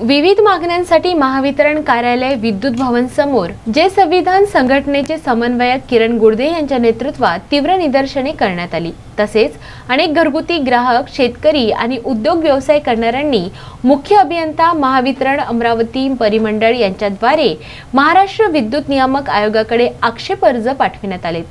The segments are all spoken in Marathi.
विविध मागण्यांसाठी महावितरण कार्यालय विद्युत भवन समोर जे संविधान संघटनेचे समन्वयक किरण गुडदे यांच्या नेतृत्वात तीव्र निदर्शने करण्यात आली. तसेच अनेक घरगुती ग्राहक शेतकरी आणि उद्योग व्यवसाय करणाऱ्यांनी मुख्य अभियंता महावितरण अमरावती परिमंडळ यांच्याद्वारे महाराष्ट्र विद्युत नियामक आयोगाकडे आक्षेप अर्ज पाठविण्यात आले.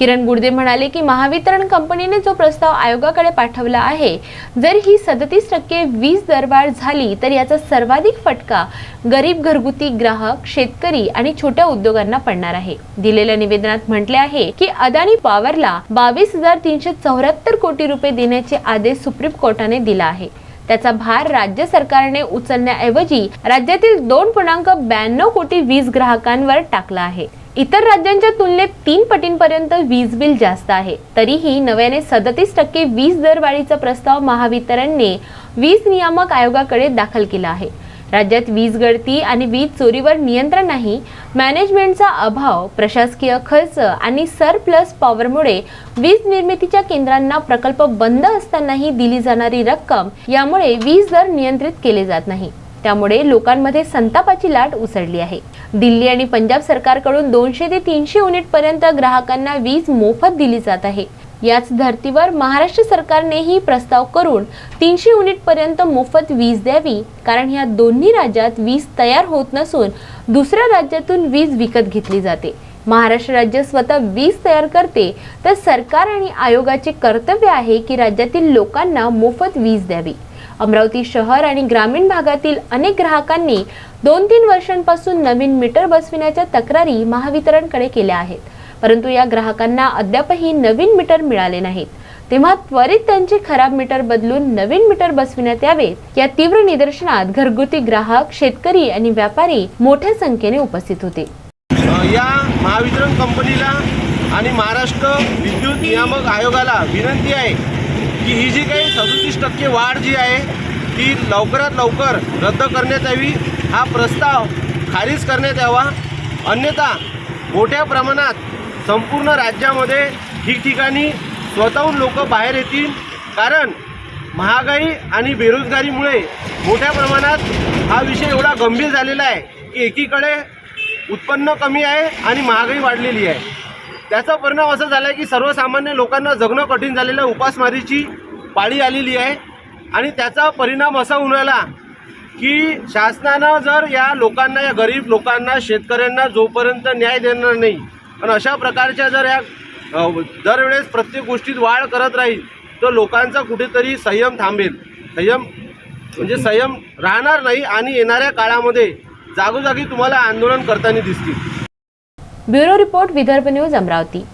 किरण गुडदे म्हणाले की महावितरण कंपनीने जो प्रस्ताव आयोगाकडे पाठवला आहे जर ही सदतीस टक्के वीज दरवाढ झाली तर याचा सर्वाधिक फटका गरीब घरगुती ग्राहक शेतकरी आणि छोट्या उद्योगांना पडणार आहे. दिलेल्या निवेदनात म्हटले आहे की अदानी पॉवरला बावीस हजार तीनशे चौऱ्याहत्तर कोटी रुपये देण्याचे आदेश सुप्रीम कोर्टाने दिला आहे. त्याचा भार राज्य सरकारने उचलण्याऐवजी राज्यातील दोन पूर्णांक ब्याण्णव कोटी वीज ग्राहकांवर टाकला आहे. इतर राज्यांच्या तुलनेत तीन पटींपर्यंत वीज बिल जास्त आहे. तरीही नव्याने सदतीस टक्के वीज दरवाढीचा प्रस्ताव महावितरणने वीज नियामक आयोगाकडे दाखल केला आहे. राज्यात वीज गळती आणि वीज चोरीवर नियंत्रण नाही मॅनेजमेंटचा अभाव प्रशासकीय खर्च आणि सर प्लस पॉवरमुळे वीज निर्मितीच्या केंद्रांना प्रकल्प बंद असतानाही दिली जाणारी रक्कम यामुळे वीज दर नियंत्रित केले जात नाही. त्यामुळे लोकांमध्ये संतापाची लाट उसळली आहे. दिल्ली आणि पंजाब सरकारकडून दोनशे ते तीनशे युनिट पर्यंत ग्राहकांना वीज मोफत दिली जात आहे. याच धर्तीवर महाराष्ट्र सरकारनेही प्रस्ताव करून तीनशे युनिट पर्यंत मोफत वीज द्यावी कारण ह्या दोन्ही राज्यात वीज तयार होत नसून दुसऱ्या राज्यातून वीज विकत घेतली जाते. महाराष्ट्र राज्य स्वतः वीज तयार करते तर सरकार आणि आयोगाचे कर्तव्य आहे की राज्यातील लोकांना मोफत वीज द्यावी. अमरावती शहर आणि ग्रामीण भागातील अनेक ग्राहकांनी दोन तीन वर्षांपासून नवीन मीटर बसविण्याच्या तक्रारी महावितरणकडे केल्या आहेत. परंतु या ग्राहकांना अद्यापही नवीन मीटर मिळाले नाहीत. तेव्हा त्वरित त्यांचे खराब मीटर बदलून नवीन मीटर बसविण्यात यावेत. या तीव्र निदर्शनात घरगुती ग्राहक शेतकरी आणि व्यापारी मोठ्या संख्येने उपस्थित होते. या महावितरण कंपनीला आणि महाराष्ट्र विद्युत नियामक आयोगाला विनंती आहे की ही जी काही पंचवीस टक्के वाढ जी आहे ती लवकरात लवकर रद्द करण्यात यावी. हा प्रस्ताव खारिज करण्यात यावा. अन्यथा मोठ्या प्रमाणात संपूर्ण राज्यामध्ये ठिकठिकाणी स्वतःहून लोक बाहेर येतील. कारण महागाई आणि बेरोजगारीमुळे मोठ्या प्रमाणात हा विषय एवढा गंभीर झालेला आहे की एकीकडे उत्पन्न कमी आहे आणि महागाई वाढलेली आहे. त्याचा परिणाम असा झाला आहे की सर्वसामान्य लोकांना जगणं कठीण झालेलं आहे. उपासमारीची पाळी आलेली आहे. आणि त्याचा परिणाम असा होऊन राहिला की शासनानं जर या लोकांना या गरीब लोकांना शेतकऱ्यांना जोपर्यंत न्याय देणार नाही आणि अशा प्रकारच्या जर या दरवेळेस प्रत्येक गोष्टीत वाढ करत राहील तर लोकांचा कुठेतरी संयम थांबेल. संयम म्हणजे संयम राहणार नाही आणि येणाऱ्या काळामध्ये जागोजागी तुम्हाला आंदोलन करताना दिसतील. Bureau report Vidarbha news Amravati.